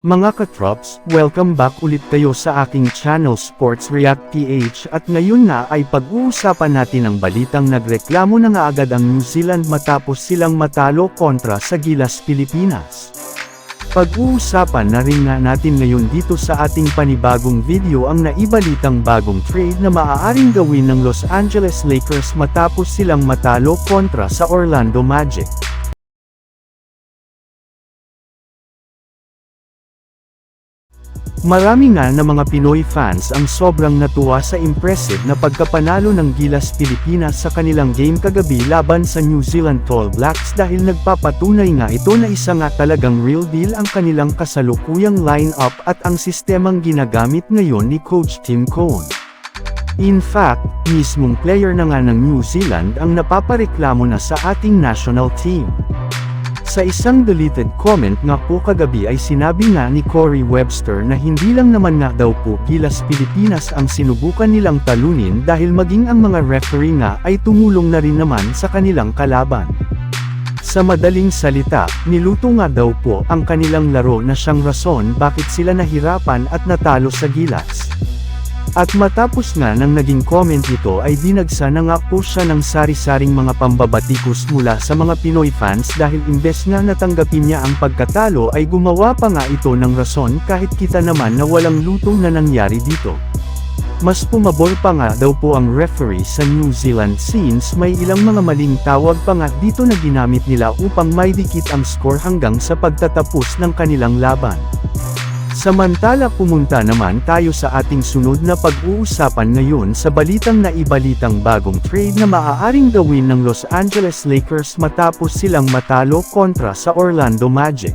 Mga katrops, welcome back ulit kayo sa aking channel Sports React PH at ngayon na ay pag-uusapan natin ang balitang nagreklamo na nga agad ang New Zealand matapos silang matalo kontra sa Gilas Pilipinas. Pag-uusapan na rin nga natin ngayon dito sa ating panibagong video ang naibalitang bagong trade na maaaring gawin ng Los Angeles Lakers matapos silang matalo kontra sa Orlando Magic. Marami nga na mga Pinoy fans ang sobrang natuwa sa impressive na pagkapanalo ng Gilas Pilipinas sa kanilang game kagabi laban sa New Zealand Tall Blacks dahil nagpapatunay nga ito na isa nga talagang real deal ang kanilang kasalukuyang line-up at ang sistemang ginagamit ngayon ni Coach Tim Cohn. In fact, mismong player na nga ng New Zealand ang napapareklamo na sa ating national team. Sa isang deleted comment nga po kagabi ay sinabi nga ni Corey Webster na hindi lang naman nga daw po Gilas Pilipinas ang sinubukan nilang talunin dahil maging ang mga referee nga ay tumulong na rin naman sa kanilang kalaban. Sa madaling salita, niluto nga daw po ang kanilang laro na siyang rason bakit sila nahirapan at natalo sa Gilas. At matapos nga nang naging comment ito ay dinagsa na nga po siya ng sari-saring mga pambabatikos mula sa mga Pinoy fans dahil imbes nga natanggapin niya ang pagkatalo ay gumawa pa nga ito ng rason kahit kita naman na walang lutong na nangyari dito. Mas pumabor pa nga daw po ang referee sa New Zealand since may ilang mga maling tawag pa nga dito na ginamit nila upang maidikit ang score hanggang sa pagtatapos ng kanilang laban. Samantala pumunta naman tayo sa ating sunod na pag-uusapan ngayon sa balitang na ibalitang bagong trade na maaaring gawin ng Los Angeles Lakers matapos silang matalo kontra sa Orlando Magic.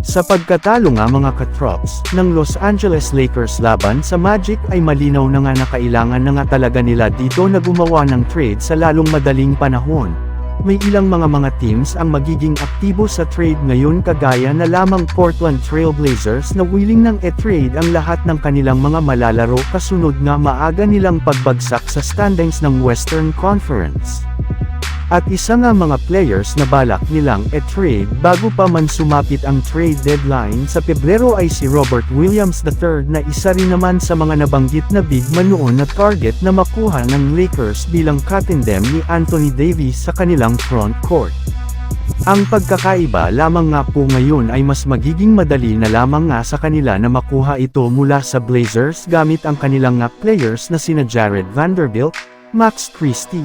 Sa pagkatalo nga mga katrops, ng Los Angeles Lakers laban sa Magic ay malinaw na nga na kailangan na nga talaga nila dito na gumawa ng trade sa lalong madaling panahon. May ilang mga mga teams ang magiging aktibo sa trade ngayon kagaya na lamang Portland Trail Blazers na willing nang e-trade ang lahat ng kanilang mga malalaro kasunod nga maaga nilang pagbagsak sa standings ng Western Conference. At isa nga mga players na balak nilang e-trade bago pa man sumapit ang trade deadline sa Pebrero ay si Robert Williams III na isa rin naman sa mga nabanggit na big man noon na target na makuha ng Lakers bilang katendem ni Anthony Davis sa kanilang front court. Ang pagkakaiba lamang nga po ngayon ay mas magiging madali na lamang nga sa kanila na makuha ito mula sa Blazers gamit ang kanilang nga players na sina Jared Vanderbilt, Max Christie,